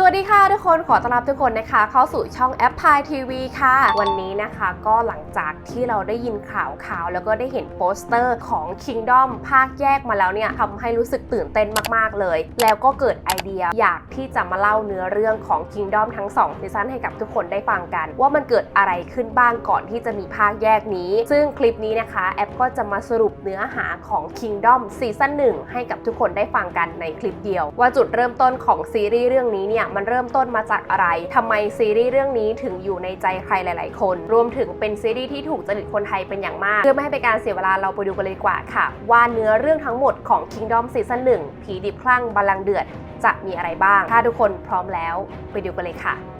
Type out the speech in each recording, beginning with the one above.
สวัสดีค่ะทุกคนขอต้อนรับทุกคนนะคะ เข้าสู่ช่องแอปพายทีวีค่ะ วันนี้นะคะก็หลังจากที่เราได้ยินข่าวข่าวแล้วก็ได้เห็นโปสเตอร์ของ Kingdom ภาคแยกมาแล้วเนี่ยทำให้รู้สึกตื่นเต้นมากๆเลย แล้วก็เกิดไอเดียอยากที่จะมาเล่าเนื้อเรื่องของ Kingdom ทั้ง2ซีซั่นให้กับทุกคนได้ฟังกัน ว่ามันเกิดอะไรขึ้นบ้างก่อนที่จะมีภาคแยกนี้ ซึ่งคลิปนี้นะคะแอปก็จะมาสรุปเนื้อหาของ Kingdom ซีซั่น1ให้กับทุกคนได้ฟังกันในคลิปเดียว ว่าจุดเริ่มต้นของซีรีส์เรื่องนี้เนี่ยมันเริ่มต้นมาจากอะไรทำไมซีรีส์เรื่องนี้ถึงอยู่ในใจใครหลาย ๆ คน รวมถึงเป็นซีรีส์ที่ถูกจริตคนไทยเป็นอย่างมาก เพื่อไม่ให้เป็นการเสียเวลาเราไปดูกันเลยดีกว่าค่ะ ว่าเนื้อเรื่องทั้งหมดของ Kingdom ซีซั่น1ผีดิบคลั่งบาลังเดือดจะมีอะไรบ้าง ถ้าทุกคนพร้อมแล้ว ไปดูกันเลยค่ะ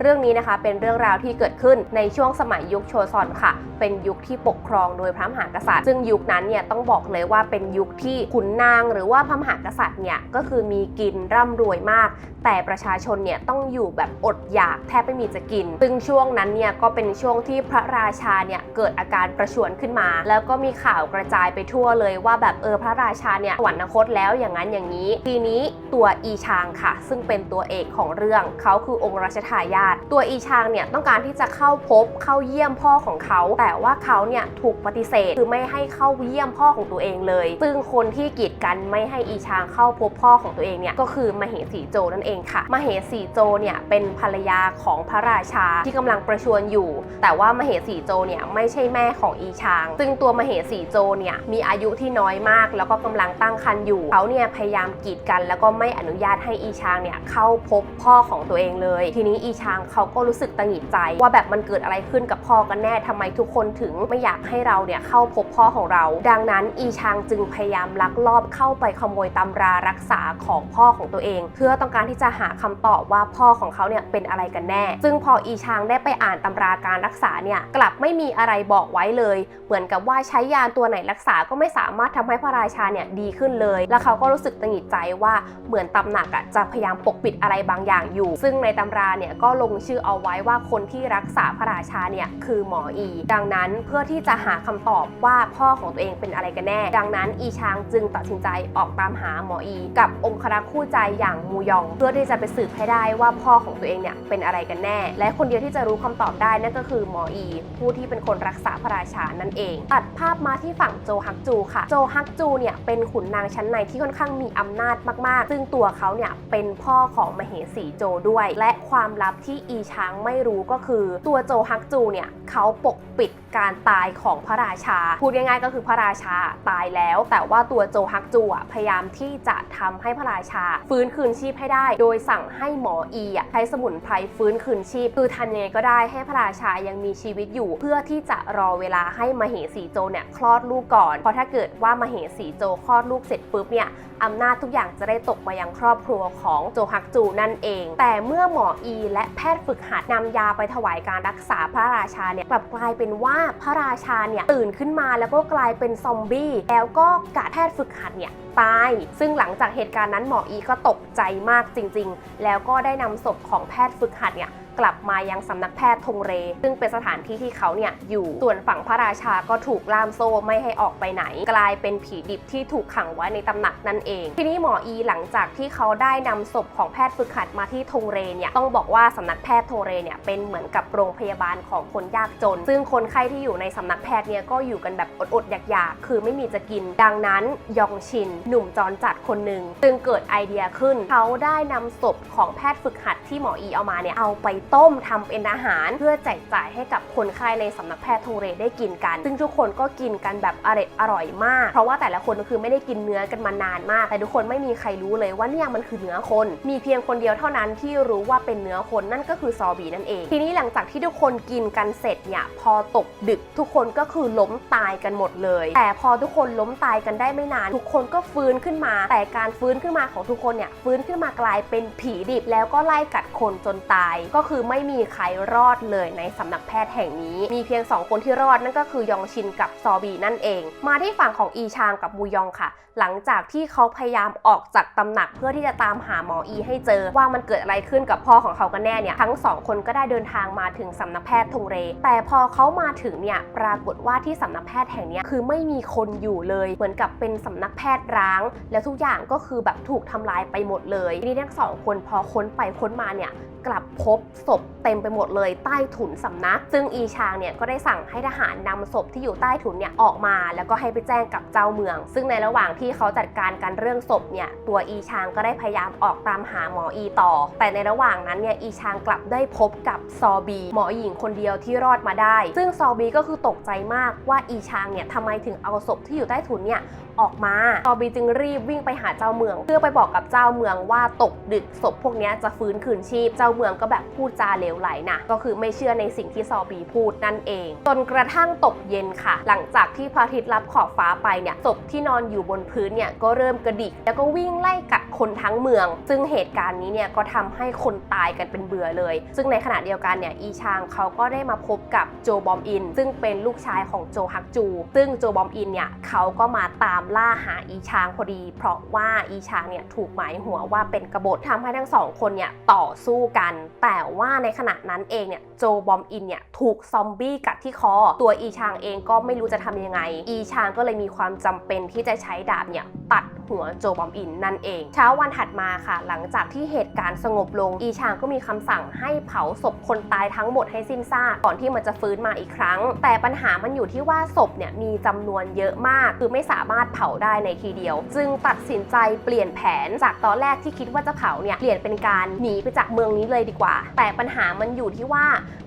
เรื่องนี้นะคะเป็นเรื่องราวที่เกิดขึ้นในช่วงสมัยยุคโชซอนค่ะ เป็นยุคที่ปกครองโดยพระมหากษัตริย์ ซึ่งยุคนั้นเนี่ยต้องบอกเลยว่าเป็นยุคที่ขุนนาง หรือว่าพระมหากษัตริย์เนี่ยก็คือมีกินร่ำรวยมาก แต่ประชาชนเนี่ยต้องอยู่แบบอดอยากแทบไม่มีจะกิน ซึ่งช่วงนั้นเนี่ยก็เป็นช่วงที่พระราชาเนี่ยเกิดอาการประชวรขึ้นมา แล้วก็มีข่าวกระจายไปทั่วเลยว่าแบบเออพระราชาเนี่ยสวรรคตแล้วอย่างนั้นอย่างนี้ ทีนี้ตัวอีชางค่ะ ซึ่งเป็นตัวเอกของเรื่องเขาคือองค์รัชทายาทตัวอีชางเนี่ยต้องการที่จะเข้าพบเข้าเยี่ยมพ่อของเขา แต่ว่าเขาเนี่ยถูกปฏิเสธคือไม่ให้เข้าเยี่ยมพ่อของตัวเองเลย ซึ่งคนที่กีดกันไม่ให้อีชางเข้าพบพ่อของตัวเองเนี่ยก็คือมเหสีโจนั่นเองค่ะ มเหสีโจเนี่ยเป็นภรรยาของพระราชาที่กำลังประชวรอยู่ แต่ว่ามเหสีโจเนี่ยไม่ใช่แม่ของอีชาง ซึ่งตัวมเหสีโจเนี่ยมีอายุที่น้อยมาก แล้วก็กำลังตั้งครรภ์อยู่ เขาเนี่ยพยายามกีดกัน แล้วก็ไม่อนุญาตให้อีชางเนี่ยเข้าพบพ่อของตัวเองเลย ทีนี้อีชางเขาก็รู้สึกตังหงิดใจ ว่าแบบมันเกิดอะไรขึ้นกับพ่อกันแน่ทำไมทุกคนถึงไม่อยากให้เราเนี่ยเข้าพบพ่อของเรา ดังนั้นอีชางจึงพยายามลักลอบเข้าไปขโมยตำรารักษาของพ่อของตัวเอง เพื่อต้องการที่จะหาคำตอบว่าพ่อของเขาเนี่ยเป็นอะไรกันแน่ ซึ่งพออีชางได้ไปอ่านตำราการรักษาเนี่ยกลับไม่มีอะไรบอกไว้เลย เหมือนกับว่าใช้ยาตัวไหนรักษาก็ไม่สามารถทำให้พระราชาเนี่ยดีขึ้นเลย แล้วเขาก็รู้สึกตังหงิดใจว่าเหมือนตำหนักอะจะพยายามปกปิดอะไรบางอย่างอยู่ ซึ่งในตำราเนี่ยก็ลงงชื่อเอาไว้ว่าคนที่รักษาพระราชาเนี่ยคือหมออี ดังนั้นเพื่อที่จะหาคำตอบว่าพ่อของตัวเองเป็นอะไรกันแน่ ดังนั้นอีชางจึงตัดสินใจออกตามหาหมออี กับองครักษ์คู่ใจอย่างมูยอง เพื่อที่จะไปสืบให้ได้ว่าพ่อของตัวเองเนี่ยเป็นอะไรกันแน่ และคนเดียวที่จะรู้คำตอบได้นั่นก็คือหมออี ผู้ที่เป็นคนรักษาพระราชานั่นเอง ตัดภาพมาที่ฝั่งโจฮักจูค่ะ โจฮักจูเนี่ยเป็นขุนนางชั้นในที่ค่อนข้างมีอำนาจมาก ๆ ซึ่งตัวเขาเนี่ยเป็นพ่อของมเหสีโจด้วย และความลับที่อีช้างไม่รู้ก็คือตัวโจฮักจูเนี่ยเขาปกปิดการตายของพระราชา พูดง่ายๆ ก็คือพระราชาตายแล้ว แต่ว่าตัวโจฮักจูพยายามที่จะทำให้พระราชา ฟื้นคืนชีพให้ได้ โดยสั่งให้หมออีใช้สมุนไพรฟื้นคืนชีพ คือทำยังไงก็ได้ให้พระราชายังมีชีวิตอยู่ เพื่อที่จะรอเวลาให้มเหสีโจเนี่ยคลอดลูกก่อน เพราะถ้าเกิดว่ามเหสีโจคลอดลูกเสร็จปุ๊บเนี่ยอำนาจทุกอย่างจะได้ตกมายังครอบครัวของโจฮักจูนั่นเอง แต่เมื่อหมออี และแพทย์ฝึกหัดนำยาไปถวายการรักษาพระราชาเนี่ยกลับกลายเป็นว่าพระราชาเนี่ยตื่นขึ้นมาแล้วก็กลายเป็นซอมบี้ แล้วก็กะแพทย์ฝึกหัดเนี่ยตาย ซึ่งหลังจากเหตุการณ์นั้นหมออีก็ตกใจมากจริง ๆ แล้วก็ได้นำศพของแพทย์ฝึกหัดเนี่ย กลับมายังสำนักแพทย์ทงเร ซึ่งเป็นสถานที่ที่เขาเนี่ยอยู่ส่วนฝั่งพระราชาก็ถูกล่ามโซ่ไม่ให้ออกไปไหน กลายเป็นผีดิบที่ถูกขังไว้ในตำหนักนั่นเอง ทีนี้หมออีหลังจากที่เขาได้นำศพของแพทย์ฝึกหัดมาที่ทงเรเนี่ยต้องบอกว่าสำนักแพทย์ทงเรเนี่ยเป็นเหมือนกับโรงพยาบาลของคนยากจน ซึ่งคนไข้ที่อยู่ในสำนักแพทย์เนี่ยก็อยู่กันแบบอดๆอยากๆ คือไม่มีจะกิน ดังนั้นยองชิน หนุ่มจรจัดคนหนึ่งจึงเกิดไอเดียขึ้น เขาได้นำศพของแพทย์ฝึกหัดที่หมออีเอามาเนี่ยเอาไปต้มทำเป็นอาหาร เพื่อแจกจ่ายให้กับคนไข้ในสำนักแพทย์ทเรได้กินกัน ซึ่งทุกคนก็กินกันแบบอร่อยอร่อยมาก เพราะว่าแต่ละคนก็คือไม่ได้กินเนื้อกันมานานมาก แต่ทุกคนไม่มีใครรู้เลยว่าเนี่ยมันคือเนื้อคน มีเพียงคนเดียวเท่านั้นที่รู้ว่าเป็นเนื้อคนนั่นก็คือซอบีนั่นเอง ทีนี้หลังจากที่ทุกคนกินกันเสร็จเนี่ยพอตกดึกทุกคนก็คือล้มตายกันหมดเลย แต่พอทุกคนล้มตายกันได้ไม่นาน ทุกคนก็ฟื้นขึ้นมา แต่การฟื้นขึ้นมาของทุกคนเนี่ยฟื้นขึ้นมากลายเป็นผีดิบแล้วก็ไล่กัดคนจนตายก็คือไม่มีใครรอดเลยในสำนักแพทย์แห่งนี้ มีเพียง 2 คนที่รอดนั่นก็คือยองชินกับซอบีนั่นเอง มาที่ฝั่งของอีชางกับมูยองค่ะ หลังจากที่เขาพยายามออกจากตำหนักเพื่อที่จะตามหาหมออีให้เจอ ว่ามันเกิดอะไรขึ้นกับพ่อของเขากันแน่เนี่ยทั้งสองคนก็ได้เดินทางมาถึงสำนักแพทย์ทงเร แต่พอเขามาถึงเนี่ยปรากฏว่าที่สำนักแพทย์แห่งนี้คือไม่มีคนอยู่เลย เหมือนกับเป็นสำนักแพทย์ร้างร้างแล้วทุกอย่างก็คือแบบถูกทำลายไปหมดเลยทีนี้ทั้งสองคนพอค้นไปค้นมาเนี่ย กลับพบศพเต็มไปหมดเลยใต้ถุนสำนัก ซึ่งอีชางเนี่ยก็ได้สั่งให้ทหารนำศพที่อยู่ใต้ถุนเนี่ยออกมา แล้วก็ให้ไปแจ้งกับเจ้าเมือง ซึ่งในระหว่างที่เขาจัดการกันเรื่องศพเนี่ยตัวอีชางก็ได้พยายามออกตามหาหมออีต่อ แต่ในระหว่างนั้นเนี่ยอีชางกลับได้พบกับซอบี หมอหญิงคนเดียวที่รอดมาได้ ซึ่งซอบีก็คือตกใจมากว่าอีชางเนี่ยทำไมถึงเอาศพที่อยู่ใต้ถุนเนี่ยออกมา ซอบีจึงรีบวิ่งไปหาเจ้าเมือง เพื่อไปบอกกับเจ้าเมืองว่าตกดึกศพพวกนี้จะฟื้นคืนชีพ เจ้าเมืองก็แบบพูดจาเลวไหลนะก็คือไม่เชื่อในสิ่งที่ซอบีพูดนั่นเอง จนกระทั่งตกเย็นค่ะ หลังจากที่พระอาทิตย์รับขอบฟ้าไปเนี่ยศพที่นอนอยู่บนพื้นเนี่ยก็เริ่มกระดิก แล้วก็วิ่งไล่กัดคนทั้งเมือง ซึ่งเหตุการณ์นี้เนี่ยก็ทำให้คนตายกันเป็นเบื่อเลย ซึ่งในขณะเดียวกันเนี่ยอีชางเขาก็ได้มาพบกับโจบอมอิน ซึ่งเป็นลูกชายของโจฮักจู ซึ่งโจบอมอินเนี่ยเขาก็มาตามล่าหาอีชางพอดี เพราะว่าอีชางเนี่ยถูกหมายหัวว่าเป็นกบฏทำให้ทั้งสองคนเนี่ยต่อสู้กันแต่ว่าในขณะนั้นเองเนี่ยโจบอมอินเนี่ยถูกซอมบี้กัดที่คอ ตัวอีชางเองก็ไม่รู้จะทำยังไง อีชางก็เลยมีความจำเป็นที่จะใช้ดาบเนี่ยตัดหัวโจบอมอินนั่นเอง เช้าวันถัดมาค่ะ หลังจากที่เหตุการณ์สงบลง อีชางก็มีคำสั่งให้เผาศพคนตายทั้งหมดให้สิ้นซากก่อนที่มันจะฟื้นมาอีกครั้ง แต่ปัญหามันอยู่ที่ว่าศพเนี่ยมีจำนวนเยอะมาก คือไม่สามารถเผาได้ในทีเดียว จึงตัดสินใจเปลี่ยนแผนจากตอนแรกที่คิดว่าจะเผาเนี่ยเปลี่ยนเป็นการหนีไปจากเมืองนี้เลยดีกว่า แต่ปัญหามันอยู่ที่ว่า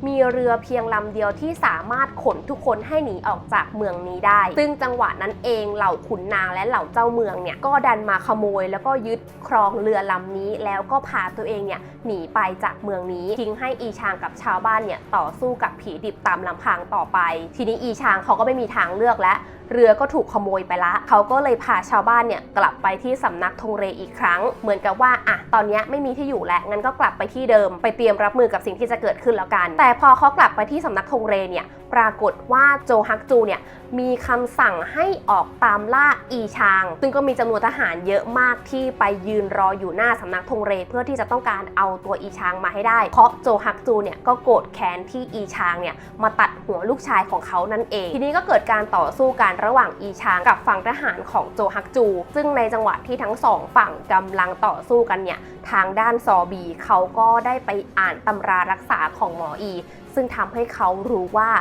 มีเรือเพียงลำเดียวที่สามารถขนทุกคนให้หนีออกจากเมืองนี้ได้ ซึ่งจังหวะนั้นเองเหล่าขุนนางและเหล่าเจ้าเมืองเนี่ยก็็ดันมาขโมย แล้วก็ยึดครองเรือลำนี้ แล้วก็พาตัวเองเนี่ยหนีไปจากเมืองนี้ทิ้งให้อีชางกับชาวบ้านเนี่ยต่อสู้กับผีดิบตามลำพังต่อไป ทีนี้อีชางเขาก็ไม่มีทางเลือกแล้ว เรือก็ถูกขโมยไปละ เขาก็เลยพาชาวบ้านเนี่ยกลับไปที่สำนักธงเรอีกครั้ง เหมือนกับว่าอะตอนนี้ไม่มีที่อยู่แล้วงั้นก็กลับไปที่เดิม ไปเตรียมรับมือกับสิ่งที่จะเกิดขึ้นแล้วกัน แต่พอเขากลับไปที่สำนักธงเรเนี่ยปรากฏว่าโจฮักจูเนี่ยมีคำสั่งให้ออกตามล่าอีชาง ซึ่งก็มีจำนวนทหารเยอะมากที่ไปยืนรออยู่หน้าสำนักธงเร เพื่อที่จะต้องการเอาตัวอีชางมาให้ได้ เพราะโจฮักจูเนี่ยก็โกรธแค้นที่อีชางเนี่ยมาตัดหัวลูกชายของเขานั่นเอง ทีนี้ก็เกิดการต่อสู้กันระหว่างอีชางกับฝั่งทหารของโจฮักจู ซึ่งในจังหวะที่ทั้งสองฝั่งกำลังต่อสู้กันเนี่ยทางด้านซอบีเขาก็ได้ไปอ่านตำรารักษาของหมออี ซึ่งทำให้เขารู้ว่า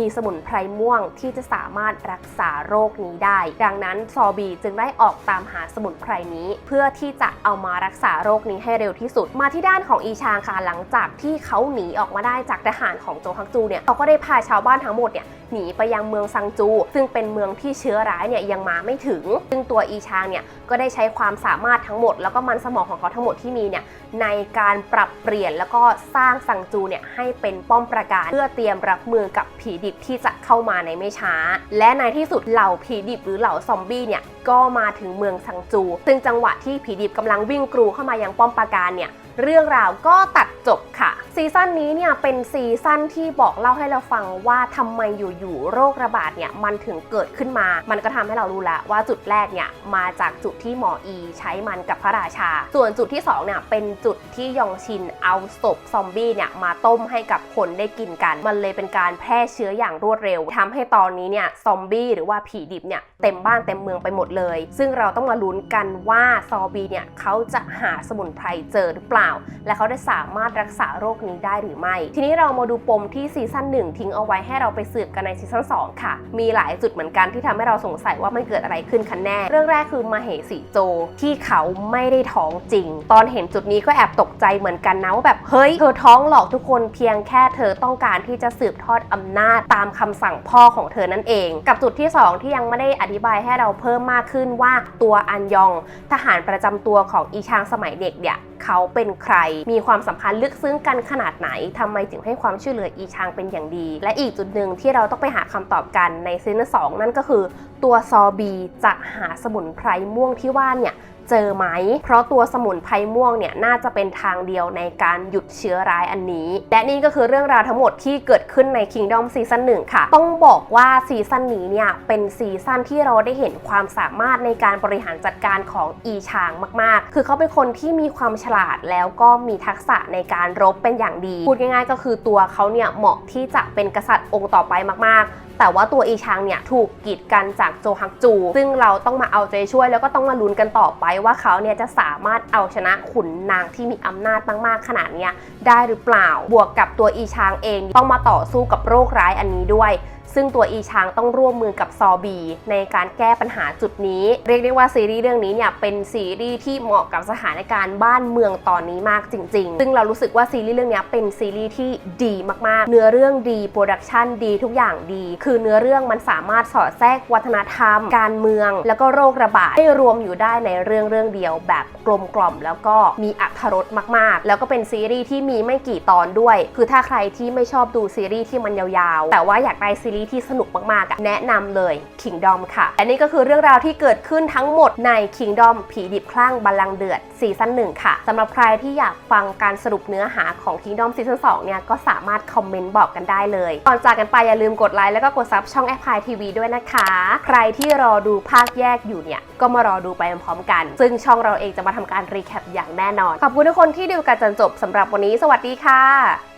มีสมุนไพรม่วงที่จะสามารถรักษาโรคนี้ได้ ดังนั้นซอบีจึงได้ออกตามหาสมุนไพรนี้ เพื่อที่จะเอามารักษาโรคนี้ให้เร็วที่สุด มาที่ด้านของอีชางค่ะหลังจากที่เขาหนีออกมาได้จากทหารของโจฮักจูเนี่ยเขาก็ได้พาชาวบ้านทั้งหมดเนี่ย หนีไปยังเมืองซังจู ซึ่งเป็นเมืองที่เชื้อร้ายเนี่ยยังมาไม่ถึง ซึ่งตัวอีชางเนี่ยก็ได้ใช้ความสามารถทั้งหมด แล้วก็มันสมองของเขาทั้งหมดที่มีเนี่ยในการปรับเปลี่ยนแล้วก็สร้างซังจูเนี่ยให้เป็นป้อมปราการเพื่อเตรียมรับมือกับผีดิบที่จะเข้ามาในไม่ช้า และในที่สุดเหล่าผีดิบหรือเหล่าซอมบี้เนี่ยก็มาถึงเมืองซังจู ซึ่งจังหวะที่ผีดิบกำลังวิ่งกรูเข้ามายังป้อมปราการเนี่ยเรื่องราวก็ตัดจบค่ะซีซั่นนี้เนี่ยเป็นซีซั่นที่บอกเล่าให้เราฟังว่าทำไมอยู่ๆโรคระบาดเนี่ยมันถึงเกิดขึ้นมา มันก็ทำให้เรารู้แล้วว่าจุดแรกเนี่ยมาจากจุดที่หมออีใช้มันกับพระราชา ส่วนจุดที่สองเนี่ยเป็นจุดที่ยองชินเอาศพซอมบี้เนี่ยมาต้มให้กับคนได้กินกัน มันเลยเป็นการแพร่เชื้ออย่างรวดเร็วทำให้ตอนนี้เนี่ยซอมบี้หรือว่าผีดิบเนี่ยเต็มบ้านเต็มเมืองไปหมดเลย ซึ่งเราต้องมาลุ้นกันว่าซอมบี้เนี่ยเขาจะหาสมุนไพรเจอหรือเปล่า และเขาได้สามารถรักษาโรคนี้ได้หรือไม่ ทีนี้เรามาดูปมที่ซีซั่นหนึ่งทิ้งเอาไว้ให้เราไปสืบกันในซีซั่น2 ค่ะ มีหลายจุดเหมือนกันที่ทำให้เราสงสัยว่ามันเกิดอะไรขึ้นกันแน่ เรื่องแรกคือมาเหสีโจที่เขาไม่ได้ท้องจริง ตอนเห็นจุดนี้ก็แอบตกใจเหมือนกันนะว่าแบบเฮ้ยเธอท้องหลอกทุกคนเพียงแค่เธอต้องการที่จะสืบทอดอำนาจตามคำสั่งพ่อของเธอนั่นเอง กับจุดที่สองที่ยังไม่ได้อธิบายให้เราเพิ่มมากขึ้นว่าตัวอันยอง ทหารประจำตัวของอีชางสมัยเด็กเนี่ย เขาเป็นใคร มีความสัมพันธ์ลึกซึ้งกันขนาดไหนทำไมถึงให้ความช่วยเหลืออีชางเป็นอย่างดี และอีกจุดหนึ่งที่เราต้องไปหาคำตอบกันในซีซั่นสองนั่นก็คือ ตัวซอบีจะหาสมุนไพรม่วงที่ว่าเนี่ย เจอไหม เพราะตัวสมุนไพรม่วงเนี่ยน่าจะเป็นทางเดียวในการหยุดเชื้อร้ายอันนี้ และนี่ก็คือเรื่องราวทั้งหมดที่เกิดขึ้นใน Kingdom ซีซั่น1ค่ะ ต้องบอกว่าซีซั่นนี้เนี่ยเป็นซีซั่นที่เราได้เห็นความสามารถในการบริหารจัดการของอีชางมาก ๆ คือเขาเป็นคนที่มีความฉลาดแล้วก็มีทักษะในการรบเป็นอย่างดี พูดง่ายๆ ก็คือตัวเขาเนี่ยเหมาะที่จะเป็นกษัตริย์องค์ต่อไปมาก ๆแต่ว่าตัวอีชางเนี่ยถูกกีดกันจากโจฮักจู ซึ่งเราต้องมาเอาใจช่วยแล้วก็ต้องมาลุ้นกันต่อไปว่าเขาเนี่ยจะสามารถเอาชนะขุนนางที่มีอำนาจมากๆขนาดเนี้ยได้หรือเปล่า บวกกับตัวอีชางเองต้องมาต่อสู้กับโรคร้ายอันนี้ด้วย ซึ่งตัวอีช้างต้องร่วมมือกับซอบี ในการแก้ปัญหาจุดนี้ เรียกได้ว่าซีรีส์เรื่องนี้เนี่ยเป็นซีรีส์ที่เหมาะกับสถานการณ์บ้านเมืองตอนนี้มากจริง ๆ ซึ่งเรารู้สึกว่าซีรีส์เรื่องนี้เป็นซีรีส์ที่ดีมากๆ เนื้อเรื่องดีโปรดักชันดีทุกอย่างดี คือเนื้อเรื่องมันสามารถสอดแทรกวัฒนธรรม การเมือง แล้วก็โรคระบาดให้รวมอยู่ได้ในเรื่องเรื่องเดียว แบบกลมกล่อม แล้วก็มีอรรถรสมากๆ แล้วก็เป็นซีรีส์ที่มีไม่กี่ตอนด้วย คือถ้าใครที่ไม่ชอบดูซีรีส์ที่มันยาวๆ แต่ว่าอยากได้ซีรีส์ที่สนุกมากๆอะแนะนำเลย Kingdom ค่ะและนี่ก็คือเรื่องราวที่เกิดขึ้นทั้งหมดใน Kingdom ผีดิบคลั่งบัลลังเดือดซีซั่นหนึ่งค่ะสำหรับใครที่อยากฟังการสรุปเนื้อหาของ Kingdom ซีซั่น2เนี่ยก็สามารถคอมเมนต์บอกกันได้เลยก่อนจากกันไปอย่าลืมกดไลค์แล้วก็กดซับช่องแอปพลายทีวีด้วยนะคะ ใครที่รอดูภาคแยกอยู่เนี่ยก็มารอดูไปพร้อมๆกัน ซึ่งช่องเราเองจะมาทำการรีแคปอย่างแน่นอน ขอบคุณทุกคนที่ดูกันจนจบสำหรับวันนี้ สวัสดีค่ะ